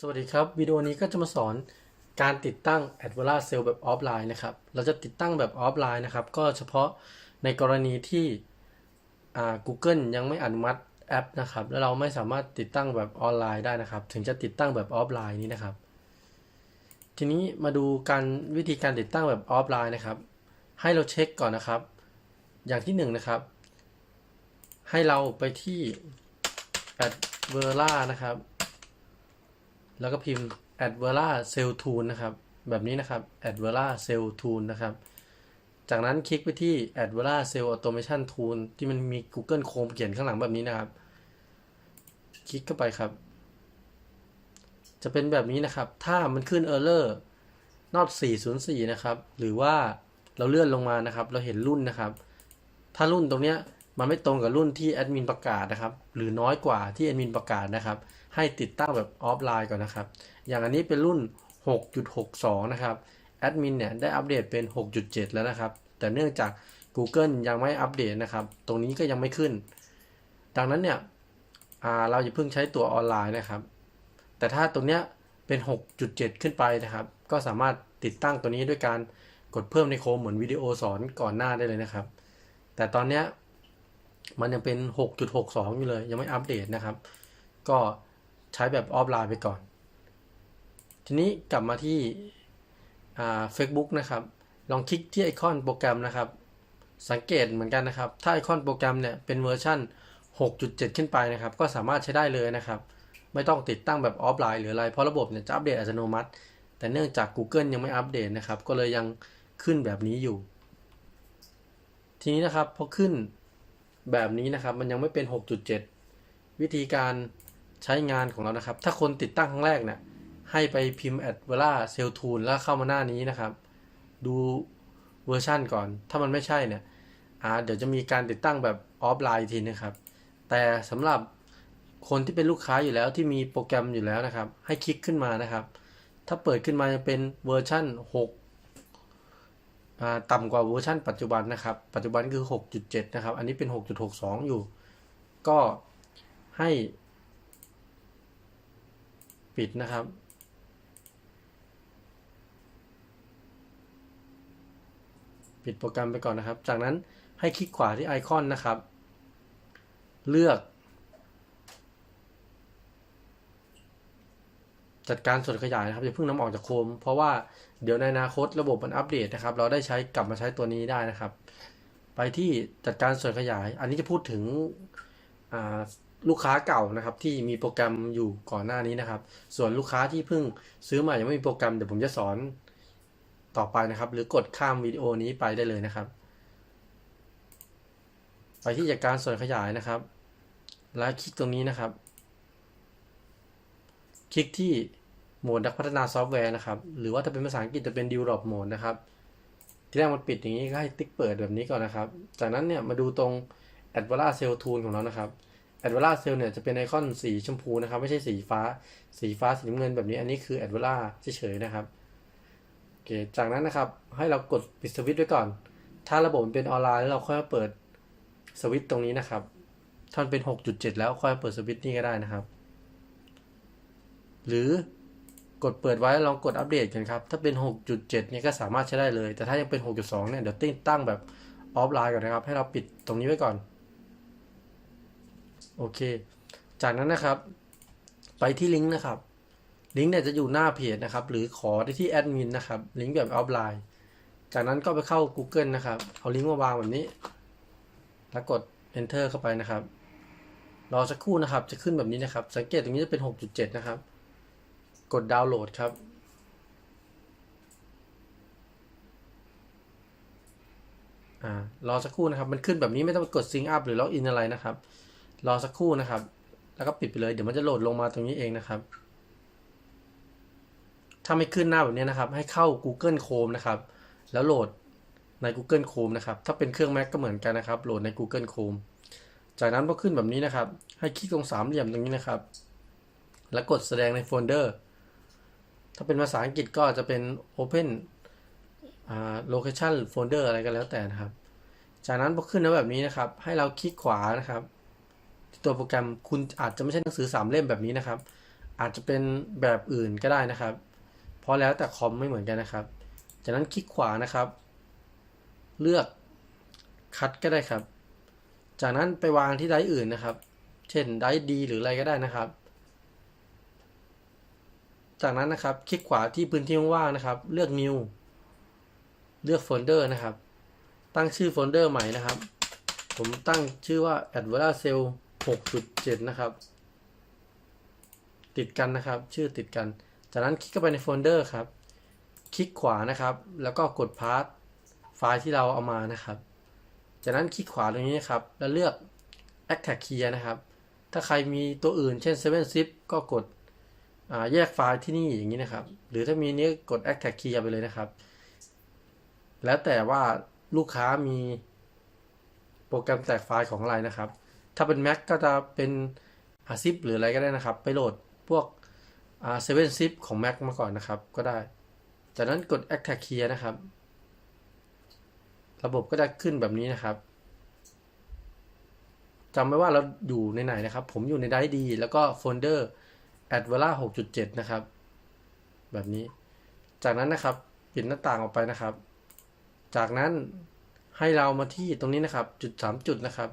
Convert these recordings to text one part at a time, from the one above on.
สวัสดีครับ วิดีโอนี้ก็จะมาสอนการติดตั้ง a d v e r a Cell แบบออฟไลน์นะครับ เราจะติดตั้งแบบออฟไลน์นะครับ ก็เฉพาะในกรณีที่อ่า Google ยังไม่อนุมัติแอปนะครับ แล้วเราไม่สามารถติดตั้งแบบออนไลน์ได้นะครับ ถึงจะติดตั้งแบบออฟไลน์นี้นะครับ ทีนี้มาดูการวิธีการติดตั้งแบบออฟไลน์นะครับ ให้เราเช็คก่อนนะครับ อย่างที่หนึ่งนะครับ ให้เราไปที่ a d v e r a นะครับ แล้วก็พิมพ์ a d v e r a Cell Tool นะครับ แบบนี้นะครับ a d v e r a Cell Tool นะครับ จากนั้นคลิกไปที่ a d v e r a Cell Automation Tool ที่มันมี Google Chrome เขียนข้างหลังแบบนี้นะครับ คลิกเข้าไปครับ จะเป็นแบบนี้นะครับ ถ้ามันขึ้น Error not 404 นะครับ หรือว่าเราเลื่อนลงมานะครับ เราเห็นรุ่นนะครับ ถ้ารุ่นตรงเนี้ยมันไม่ตรงกับรุ่นที่แอดมินประกาศนะครับ หรือน้อยกว่าที่แอดมินประกาศนะครับ ให้ติดตั้งแบบออฟไลน์ก่อนนะครับ อย่างอันนี้เป็นรุ่น 6.62 นะครับแอดมินเนี่ยได้อัปเดตเป็น 6.7 แล้วนะครับ แต่เนื่องจาก Google ยังไม่อัปเดตนะครับ ตรงนี้ก็ยังไม่ขึ้น ดังนั้นเนี่ยเราอย่าเพิ่งใช้ตัวออนไลน์นะครับ แต่ถ้าตรงเนี้ยเป็น 6.7 ขึ้นไปนะครับ ก็สามารถติดตั้งตัวนี้ด้วยการกดเพิ่มในโคมเหมือนวิดีโอสอนก่อนหน้าได้เลยนะครับ แต่ตอนเนี้ยมันยังเป็น 6.62 อยู่เลย ยังไม่อัปเดตนะครับ ก็ ใช้แบบออฟไลน์ไปก่อน ทีนี้กลับมาที่เฟซบุ๊กนะครับ ลองคลิกที่ไอคอนโปรแกรมนะครับ สังเกตเหมือนกันนะครับ ถ้าไอคอนโปรแกรมเนี่ยเป็นเวอร์ชัน6.7 ขึ้นไปนะครับ ก็สามารถใช้ได้เลยนะครับ ไม่ต้องติดตั้งแบบออฟไลน์หรืออะไร เพราะระบบเนี่ยจะอัปเดตอัตโนมัติ แต่เนื่องจาก Google ยังไม่อัปเดตนะครับ ก็เลยยังขึ้นแบบนี้อยู่ ทีนี้นะครับพอขึ้นแบบนี้นะครับ มันยังไม่เป็น 6.7 วิธีการ ใช้งานของเรานะครับ ถ้าคนติดตั้งครั้งแรกเนี่ยให้ไปพิมพ์ a d v e r a Cell Tool แล้วเข้ามาหน้านี้นะครับ ดูเวอร์ชันก่อน ถ้ามันไม่ใช่เนี่ยอ่าเดี๋ยวจะมีการติดตั้งแบบออฟไลน์ทีนะครับ แต่สำหรับคนที่เป็นลูกค้าอยู่แล้วที่มีโปรแกรมอยู่แล้วนะครับ ให้คลิกขึ้นมานะครับ ถ้าเปิดขึ้นมาจะเป็นเวอร์ชัน6ต่ำกว่าเวอร์ชันปัจจุบันนะครับ ปัจจุบันคือ 6.7 นะครับ อันนี้เป็น 6.62 อยู่ ก็ให้ ปิดนะครับ ปิดโปรแกรมไปก่อนนะครับ จากนั้นให้คลิกขวาที่ไอคอนนะครับ เลือก จัดการส่วนขยายนะครับอย่าเพิ่งนำออกจากโคม เพราะว่าเดี๋ยวในอนาคตระบบมันอัปเดตนะครับ เราได้ใช้กลับมาใช้ตัวนี้ได้นะครับ ไปที่จัดการส่วนขยาย อันนี้จะพูดถึงอ่า ลูกค้าเก่านะครับที่มีโปรแกรมอยู่ก่อนหน้านี้นะครับ ส่วนลูกค้าที่เพิ่งซื้อมายังไม่มีโปรแกรมเดี๋ยวผมจะสอนต่อไปนะครับ หรือกดข้ามวิดีโอนี้ไปได้เลยนะครับ ไปที่จัดการส่วนขยายนะครับ แล้วคลิกตรงนี้นะครับ คลิกที่โหมดนักพัฒนาซอฟต์แวร์นะครับ หรือว่าถ้าเป็นภาษาอังกฤษจะเป็น develop mode นะครับ ที่แรกมันปิดอย่างนี้ก็ให้ติ๊กเปิดแบบนี้ก่อนนะครับ จากนั้นเนี่ยมาดูตรง a d v e r a Cell Tool ของเรานะครับ a d v e r a Cell เนี่ยจะเป็นไอคอนสีชมพูนะครับ ไม่ใช่สีฟ้า สีฟ้าสีน้ำเงินแบบนี้อันนี้คือ a d v e r a เฉยๆนะครับโอเคจากนั้นนะครับให้เรากดปิดสวิตช์ไว้ก่อน ถ้าระบบมันเป็นออนไลน์แล้วเราค่อยมาเปิดสวิตช์ตรงนี้นะครับถ้ามันเป็น 6.7 แล้วค่อยเปิดสวิตช์นี่ก็ได้นะครับ หรือกดเปิดไว้ลองกดอัปเดตกันครับ ถ้าเป็น 6.7 เนี่ยก็สามารถใช้ได้เลย แต่ถ้ายังเป็น 6.2 เนี่ยเดี๋ยวติดตั้งแบบออฟไลน์ก่อนนะครับ ให้เราปิดตรงนี้ไว้ก่อน โอเค จากนั้นนะครับ ไปที่ลิงก์นะครับลิงก์เนี่ยจะอยู่หน้าเพจนะครับ หรือขอได้ที่แอดมินนะครับลิงก์แบบออฟไลน์ จากนั้นก็ไปเข้า Google นะครับ เอาลิงก์มาวางแบบนี้ แล้วกด enter เข้าไปนะครับ รอสักครู่นะครับ จะขึ้นแบบนี้นะครับ สังเกตตรงนี้จะเป็น 6.7 นะครับ กดดาวน์โหลดครับ อ่า รอสักครู่นะครับ มันขึ้นแบบนี้ไม่ต้องไปกด sync up หรือ log in อะไรนะครับ รอสักครู่นะครับ แล้วก็ปิดไปเลย เดี๋ยวมันจะโหลดลงมาตรงนี้เองนะครับ ถ้าไม่ขึ้นหน้าแบบนี้นะครับ ให้เข้า Google Chrome นะครับ แล้วโหลดใน Google Chrome นะครับ ถ้าเป็นเครื่อง Mac ก็เหมือนกันนะครับ โหลดใน Google Chrome จากนั้นพอขึ้นแบบนี้นะครับ ให้คลิกตรงสามเหลี่ยมตรงนี้นะครับ แล้วกดแสดงในโฟลเดอร์ ถ้าเป็นภาษาอังกฤษก็จะเป็น Open Location Folder อะไรก็แล้วแต่นะครับ จากนั้นพอขึ้นมาแบบนี้นะครับ ให้เราคลิกขวานะครับ ตัวโปรแกรมคุณอาจจะไม่ใช่หนังสือสามเล่มแบบนี้นะครับ อาจจะเป็นแบบอื่นก็ได้นะครับ เพราะแล้วแต่คอมไม่เหมือนกันนะครับ จากนั้นคลิกขวานะครับ เลือกคัดก็ได้ครับ จากนั้นไปวางที่ไดร์อื่นนะครับ เช่นไดร์ดีหรืออะไรก็ได้นะครับ จากนั้นนะครับคลิกขวาที่พื้นที่ว่างนะครับ เลือก new เลือกโฟลเดอร์นะครับ ตั้งชื่อโฟลเดอร์ใหม่นะครับ ผมตั้งชื่อว่า a d v e r a Cell 6.7 นะครับ ติดกันนะครับ ชื่อติดกัน จากนั้นคลิกเข้าไปในโฟลเดอร์ครับ คลิกขวานะครับ แล้วก็กดพาสไฟล์ที่เราเอามานะครับ จากนั้นคลิกขวาตรงนี้นะครับ แล้วเลือก Extract Clear นะครับ ถ้าใครมีตัวอื่นเช่น 7 zip ก็กดแยกไฟล์ที่นี่อย่างนี้นะครับ หรือถ้ามีนี้กด Extract Clear ไปเลยนะครับ แล้วแต่ว่าลูกค้ามีโปรแกรมแตกไฟล์ของอะไรนะครับ ถ้าเป็น Mac ก็จะเป็นอาซิปหรืออะไรก็ได้นะครับ ไปโหลดพวกอ่า7 zip ของ Mac มาก่อนนะครับ ก็ได้ จากนั้นกด Extract Clear นะครับ ระบบก็จะขึ้นแบบนี้นะครับจำไว้ว่าเราอยู่ในไหนนะครับ ผมอยู่ในไดดี แล้วก็โฟลเดอร์ a d v e r a 6.7 นะครับ แบบนี้ จากนั้นนะครับปิดหน้าต่างออกไปนะครับ จากนั้นให้เรามาที่ตรงนี้นะครับ จุด 3 จุดนะครับ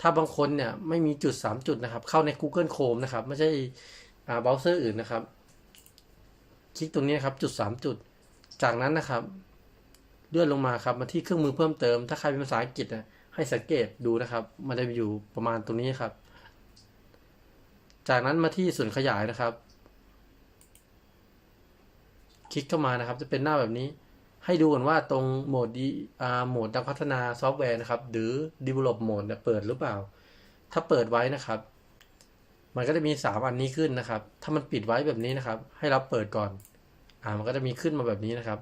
ถ้าบางคนเนี่ยไม่มีจุด 3 จุดนะครับ เข้าใน Google Chrome นะครับ ไม่ใช่อ่าเบราว์เซอร์อื่นนะครับ คลิกตรงนี้นครับจุด 3 จุด จากนั้นนะครับเลื่อนลงมาครับมาที่เครื่องมือเพิ่มเติม ถ้าใครเป็นภาษาอังกฤษนะให้สังเกตดูนะครับ มันจะอยู่ประมาณตรงนี้ครับ จากนั้นมาที่ส่วนขยายนะครับ คลิกเข้ามานะครับ จะเป็นหน้าแบบนี้ ให้ดูก่อนว่าตรงโหมดดีอ่าโหมดการพัฒนาซอฟต์แวร์นะครับ หรือ develop mode เปิดหรือเปล่า ถ้าเปิดไว้นะครับ มันก็จะมี 3 อันนี้ขึ้นนะครับ ถ้ามันปิดไว้แบบนี้นะครับ ให้เราเปิดก่อน อ่า มันก็จะมีขึ้นมาแบบนี้นะครับ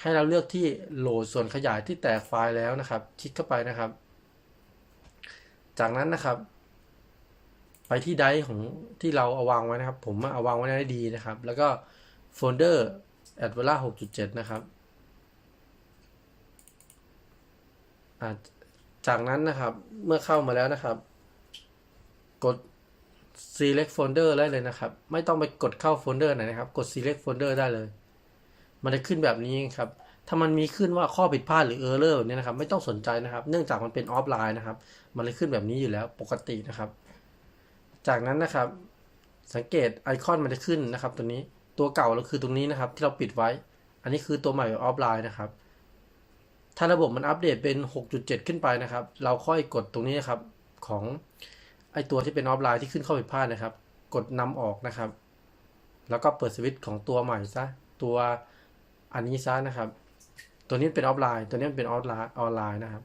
ให้เราเลือกที่โหลดส่วนขยายที่แตกไฟล์แล้วนะครับ คลิกเข้าไปนะครับ จากนั้นนะครับ ไปที่ไดร์ของที่เราเอาวางไว้นะครับ ผมเอาวางไว้ในดีนะครับ แล้วก็โฟลเดอร์ a d v e r a 6.7 นะครับอ่า จากนั้นนะครับเมื่อเข้ามาแล้วนะครับ กด select folder ได้เลยนะครับ ไม่ต้องไปกดเข้าโฟลเดอร์ไหนนะครับ กด select folder ได้เลย มันจะขึ้นแบบนี้ครับ ถ้ามันมีขึ้นว่าข้อผิดพลาดหรือ error แบบนี้นะครับ ไม่ต้องสนใจนะครับ เนื่องจากมันเป็นออฟไลน์นะครับ มันเลยขึ้นแบบนี้อยู่แล้วปกตินะครับ จากนั้นนะครับ สังเกตไอคอนมันจะขึ้นนะครับ ตัวนี้ตัวเก่าเราคือตรงนี้นะครับ ที่เราปิดไว้ อันนี้คือตัวใหม่ออฟไลน์นะครับ ถ้าระบบมันอัปเดตเป็น 6.7 ขึ้นไปนะครับ เราค่อยกดตรงนี้ครับของไอตัวที่เป็นออฟไลน์ที่ขึ้นข้อผิดพลาดนะครับ กดนำออกนะครับ แล้วก็เปิดสวิตช์ของตัวใหม่ซะตัวอันนี้ซะนะครับ ตัวนี้เป็นออฟไลน์ ตัวนี้เป็นออฟไลน์ออนไลน์นะครับ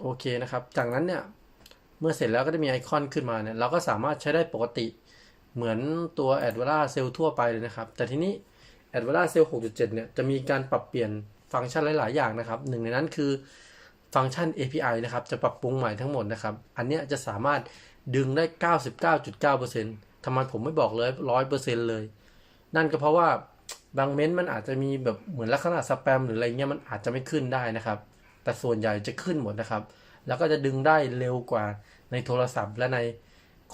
โอเคนะครับ จากนั้นเนี่ย เมื่อเสร็จแล้วก็จะมีไอคอนขึ้นมาเนี่ย เราก็สามารถใช้ได้ปกติเหมือนตัว a d v e r a Cell ทั่วไปเลยนะครับ แต่ทีนี้ a d v e r a Cell 6.7 เนี่ยจะมีการปรับเปลี่ยนฟังก์ชันหลาย ๆ อย่างนะครับหนึ่งในนั้นคือฟังก์ชัน API นะครับ จะปรับปรุงใหม่ทั้งหมดนะครับ อันเนี้ยจะสามารถดึงได้ 99.9%ทำไมผมไม่บอกเลย100%เลย นั่นก็เพราะว่าบางเม้นต์มันอาจจะมีแบบเหมือนลักษณะสแปมหรืออะไรเงี้ยมันอาจจะไม่ขึ้นได้นะครับ แต่ส่วนใหญ่จะขึ้นหมดนะครับ แล้วก็จะดึงได้เร็วกว่าในโทรศัพท์และใน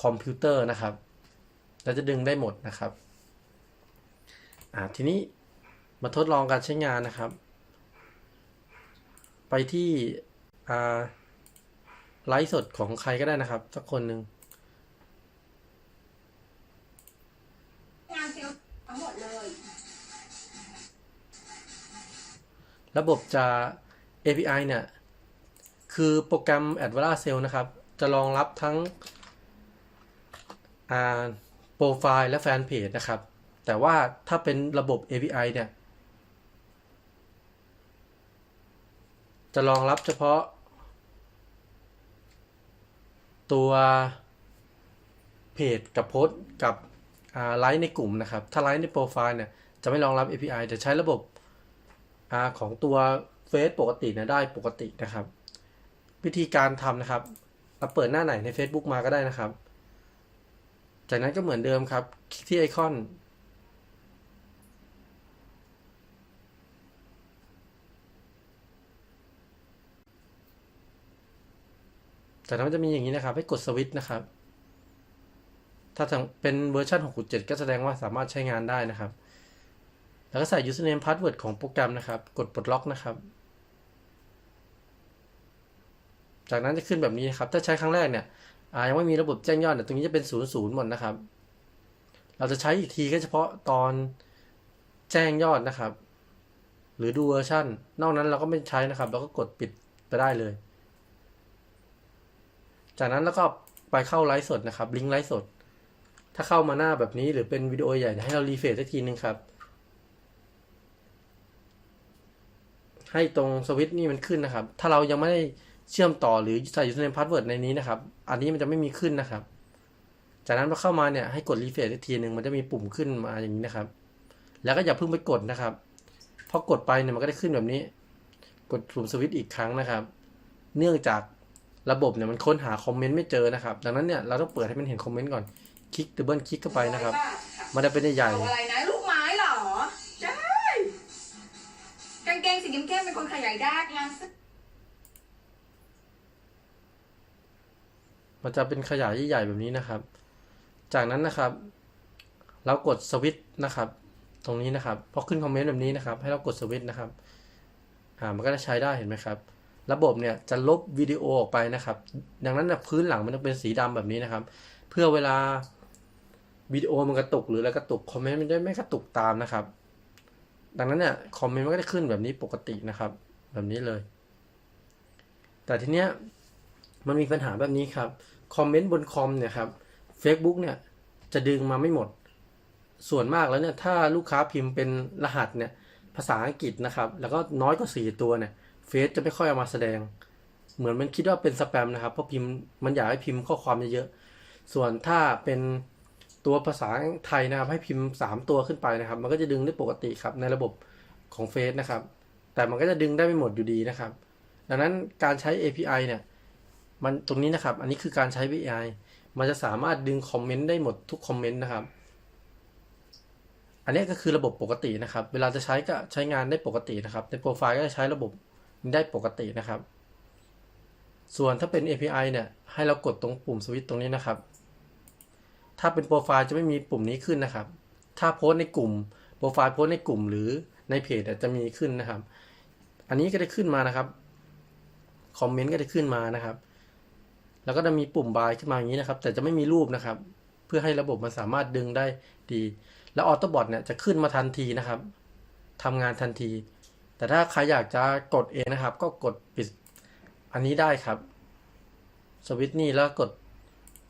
คอมพิวเตอร์นะครับ แล้วจะดึงได้หมดนะครับ อ่าทีนี้มาทดลองการใช้งานนะครับ ไปที่อ่าไลฟ์สดของใครก็ได้นะครับสักคนหนึ่งระบบจะ API เนี่ย คือโปรแกรม a d v e r a Cell นะครับ จะรองรับทั้งโปรไฟล์และแฟนเพจนะครับ แต่ว่าถ้าเป็นระบบ API เนี่ย จะรองรับเฉพาะ ตัวเพจกับโพสต์กับไลฟ์ในกลุ่มนะครับ ถ้าไลฟ์ในโปรไฟล์เนี่ย จะไม่รองรับ API จะใช้ระบบอของตัวเฟซปกตินี่ยได้ปกตินะครับ วิธีการทำนะครับเราเปิดหน้าไหนใน Facebook มาก็ได้นะครับ จากนั้นก็เหมือนเดิมครับ คลิกที่ไอคอน จจากนั้นมันจะมีอย่างนี้นะครับ ให้กดสวิตช์นะครับ ถ้าเป็นเวอร์ชัน6.7 ก็แสดงว่าสามารถใช้งานได้นะครับ แล้วก็ใส่ username password ของโปรแกรมนะครับ กดปลดล็อกนะครับ จากนั้นจะขึ้นแบบนี้นะครับ ถ้าใช้ครั้งแรกเนี่ยยังไม่มีระบบแจ้งยอดเนี่ยตรงนี้จะเป็น0ูนย์หมดนะครับ เราจะใช้อีกทีก็เฉพาะตอนแจ้งยอดนะครับ หรือดูเวอร์ชันนอกนั้นเราก็ไม่ใช้นะครับ เราก็กดปิดไปได้เลย จากนั้นแล้วก็ไปเข้าไลฟ์สดนะครับ ลิงก์ไลฟ์สด ถ้าเข้ามาหน้าแบบนี้หรือเป็นวิดีโอใหญ่ให้เรารีเฟรชสักทีนึงครับ ให้ตรงสวิตช์นี่มันขึ้นนะครับ ถ้าเรายังไม่ได้เชื่อมต่อหรือใส่ username password ในนี้นะครับ อันนี้มันจะไม่มีขึ้นนะครับ จากนั้นพอเข้ามาเนี่ยให้กดรีเฟรชสักทีหนึ่งมันจะมีปุ่มขึ้นมาอย่างนี้นะครับ แล้วก็อย่าเพิ่งไปกดนะครับพอกดไปเนี่ยมันก็ได้ขึ้นแบบนี้ กดปุ่มสวิตช์อีกครั้งนะครับ เนื่องจาก ระบบเนี่ยมันค้นหาคอมเมนต์ไม่เจอนะครับ ดังนั้นเนี่ยเราต้องเปิดให้มันเห็นคอมเมนต์ก่อน คลิกดับเบิลคลิกเข้าไปนะครับ มันจะเป็นใหญ่เอาอะไรนะลูกไม้เหรอ ใช่กางเกงสีเข้มๆเป็นคนขยายได้งานๆมันจะเป็นขยายใหญ่ๆแบบนี้นะครับ จากนั้นนะครับ เรากดสวิตช์นะครับ ตรงนี้นะครับพอขึ้นคอมเมนต์แบบนี้นะครับ ให้เรากดสวิตช์นะครับ อ่า มันก็จะใช้ได้เห็นไหมครับ ระบบเนี่ยจะลบวิดีโอออกไปนะครับ ดังนั้นนะพื้นหลังมันต้องเป็นสีดำแบบนี้นะครับ เพื่อเวลาวิดีโอมันกระตุกหรืออะไรกระตุกคอมเมนต์มันจะไม่กระตุกตามนะครับ ดังนั้นเนี่ยคอมเมนต์มันก็จะขึ้นแบบนี้ปกตินะครับ แบบนี้เลย แต่ทีเนี้ยมันมีปัญหาแบบนี้ครับคอมเมนต์บนคอมเนี่ยครับ Facebook เนี่ยจะดึงมาไม่หมด ส่วนมากแล้วเนี่ยถ้าลูกค้าพิมพ์เป็นรหัสเนี่ยภาษาอังกฤษนะครับ แล้วก็น้อยกว่าสี่ตัวเนี่ย เฟซจะไม่ค่อยเอามาแสดง เหมือนมันคิดว่าเป็นสแปมนะครับเพราะพิมพ์มันอยากให้พิมพ์ข้อความเยอะๆส่วนถ้าเป็นตัวภาษาไทยนะครับให้พิมพ์ 3 ตัวขึ้นไปนะครับ มันก็จะดึงได้ปกติครับในระบบของเฟซนะครับ แต่มันก็จะดึงได้ไม่หมดอยู่ดีนะครับ ดังนั้นการใช้ API เนี่ยมันตรงนี้นะครับ อันนี้คือการใช้ API มันจะสามารถดึงคอมเมนต์ได้หมดทุกคอมเมนต์นะครับ อันนี้ก็คือระบบปกตินะครับ เวลาจะใช้ก็ใช้งานได้ปกตินะครับ ในโปรไฟล์ก็จะใช้ระบบ ได้ปกตินะครับ ส่วนถ้าเป็น API เนี่ย ให้เรากดตรงปุ่มสวิตช์ตรงนี้นะครับ ถ้าเป็นโปรไฟล์จะไม่มีปุ่มนี้ขึ้นนะครับ ถ้าโพสในกลุ่ม โปรไฟล์โพสในกลุ่มหรือในเพจจะมีขึ้นนะครับ อันนี้ก็ได้ขึ้นมานะครับ คอมเมนต์ก็ได้ขึ้นมานะครับ แล้วก็จะมีปุ่มบายขึ้นมาอย่างนี้นะครับ แต่จะไม่มีรูปนะครับ เพื่อให้ระบบมันสามารถดึงได้ดี แล้วออโต้บอทเนี่ยจะขึ้นมาทันทีนะครับทำงานทันที แต่ถ้าใครอยากจะกดเองนะครับ ก็กดปิดอันนี้ได้ครับสวิตช์นี่แล้วกด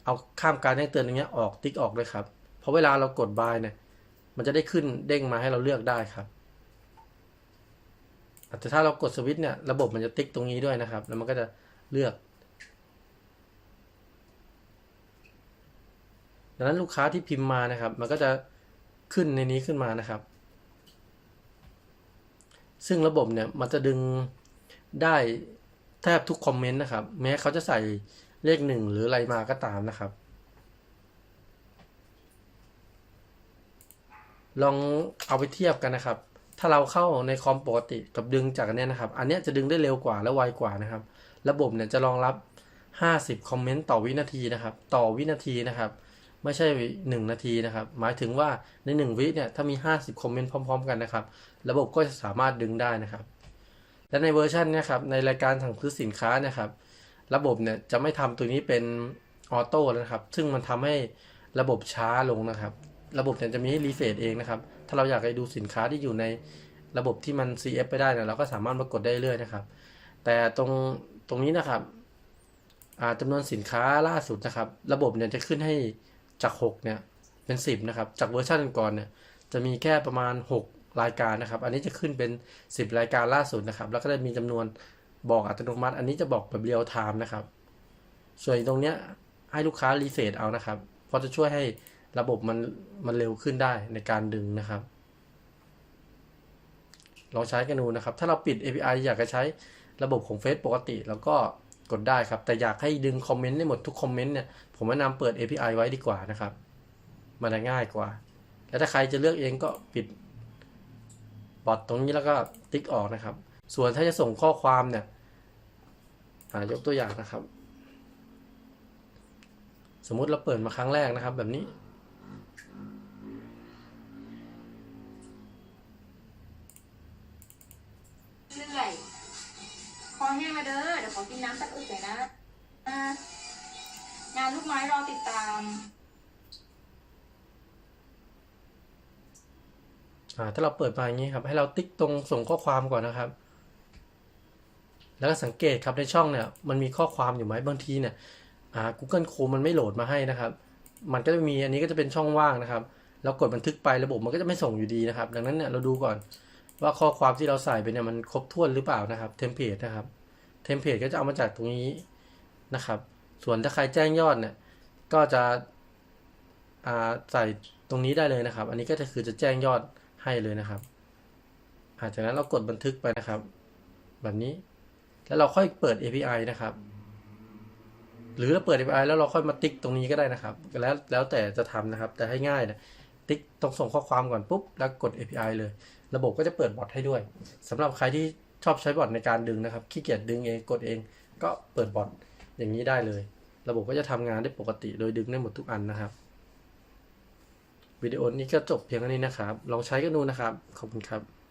เอาข้ามการแจ้งเตือนตรงเนี้ยออกติ๊กออกเลยครับ เพราะเวลาเรากดบายเนี่ยมันจะได้ขึ้นเด้งมาให้เราเลือกได้ครับแต่ถ้าเรากดสวิตช์เนี่ยระบบมันจะติ๊กตรงนี้ด้วยนะครับ แล้วมันก็จะเลือกดังนั้นลูกค้าที่พิมพ์มานะครับ มันก็จะขึ้นในนี้ขึ้นมานะครับ ซึ่งระบบเนี่ยมันจะดึงได้แทบทุกคอมเมนต์นะครับ แม้เขาจะใส่เลขหนึ่งหรืออะไรมาก็ตามนะครับ ลองเอาไปเทียบกันนะครับ ถ้าเราเข้าในคอมปกติกับดึงจากอันเนี้ยนะครับ อันนี้จะดึงได้เร็วกว่าและไวกว่านะครับ ระบบเนี่ยจะรองรับ 50 คอมเมนต์ต่อวินาทีนะครับ ต่อวินาทีนะครับ ไม่ใช่ 1 นาทีนะครับ หมายถึงว่าใน 1 วิเนี่ยถ้ามี 50 คอมเมนต์พร้อม ๆ กันนะครับ ระบบก็จะสามารถดึงได้นะครับ และในเวอร์ชันเนะครับในรายการสั่งซื้อสินค้านะครับ ระบบเนี่ยจะไม่ทำตัวนี้เป็นออโต้แล้วนะครับ ซึ่งมันทำให้ระบบช้าลงนะครับ ระบบเนี่ยจะมีให้รีเฟรชเองนะครับ ถ้าเราอยากไปดูสินค้าที่อยู่ในระบบที่มัน CF ไปได้เนี่ยเราก็สามารถมากดได้เรื่อยนะครับ แต่ตรงตรงนี้นะครับอ่าจำนวนสินค้าล่าสุดนะครับ ระบบเนี่ยจะขึ้นให้ จาก6เนี่ยเป็น 10นะครับจากเวอร์ชันก่อนเนี่ยจะมีแค่ประมาณ 6 รายการนะครับ อันนี้จะขึ้นเป็น 10 รายการล่าสุดนะครับ แล้วก็จะมีจำนวนบอกอัตโนมัติ อันนี้จะบอกแบบเรียลไทม์นะครับ ส่วนตรงเนี้ยให้ลูกค้ารีเฟรชเอานะครับ เพราะจะช่วยให้ระบบมันมันเร็วขึ้นได้ในการดึงนะครับลองใช้กันดูนะครับ ถ้าเราปิด API อยากจะใช้ระบบของเฟซปกติ แล้วก็ กดได้ครับ แต่อยากให้ดึงคอมเมนต์ได้หมดทุกคอมเมนต์เนี่ย ผมแนะนำเปิด API ไว้ดีกว่านะครับ มันจะง่ายกว่า แล้วถ้าใครจะเลือกเองก็ปิดบอทตรงนี้แล้วก็ติ๊กออกนะครับ ส่วนถ้าจะส่งข้อความเนี่ยอ่ายกตัวอย่างนะครับ สมมุติเราเปิดมาครั้งแรกนะครับ แบบนี้ ลูกไม้รอติดตามอ่าถ้าเราเปิดมาอย่างนี้ครับ ให้เราติ๊กตรงส่งข้อความก่อนนะครับ แล้วก็สังเกตครับในช่องเนี่ย มันมีข้อความอยู่ไหมบางทีเนี่ยอ่า Google Chrome มันไม่โหลดมาให้นะครับ มันก็จะมีอันนี้ก็จะเป็นช่องว่างนะครับเรากดบันทึกไประบบมันก็จะไม่ส่งอยู่ดีนะครับ ดังนั้นเนี่ยเราดูก่อนว่าข้อความที่เราใส่ไปเนี่ยมันครบถ้วนหรือเปล่านะครับเทมเพลตนะครับเทมเพลตก็จะเอามาจากตรงนี้นะครับ ส่วนถ้าใครแจ้งยอดเนี่ยก็จะใส่ตรงนี้ได้เลยนะครับ อันนี้ก็จะคือจะแจ้งยอดให้เลยนะครับอาจากนั้นเรากดบันทึกไปนะครับ แบบนี้ แล้วเราค่อยเปิด API นะครับ หรือเราเปิด API แล้วเราค่อยมาติ๊กตรงนี้ก็ได้นะครับ แล้วแล้วแต่จะทำนะครับ แต่ให้ง่ายนะติ๊กตรงส่งข้อความก่อนปุ๊บแล้วกด API เลย ระบบก็จะเปิดบอทให้ด้วยสำหรับใครที่ชอบใช้บอทในการดึงนะครับขี้เกียจดึงเองกดเอง ก็เปิดบอท อย่างนี้ได้เลย ระบบก็จะทำงานได้ปกติโดยดึงได้หมดทุกอันนะครับวิดีโอนี้ก็จบเพียงเท่านี้นะครับ ลองใช้กันดูนะครับ ขอบคุณครับ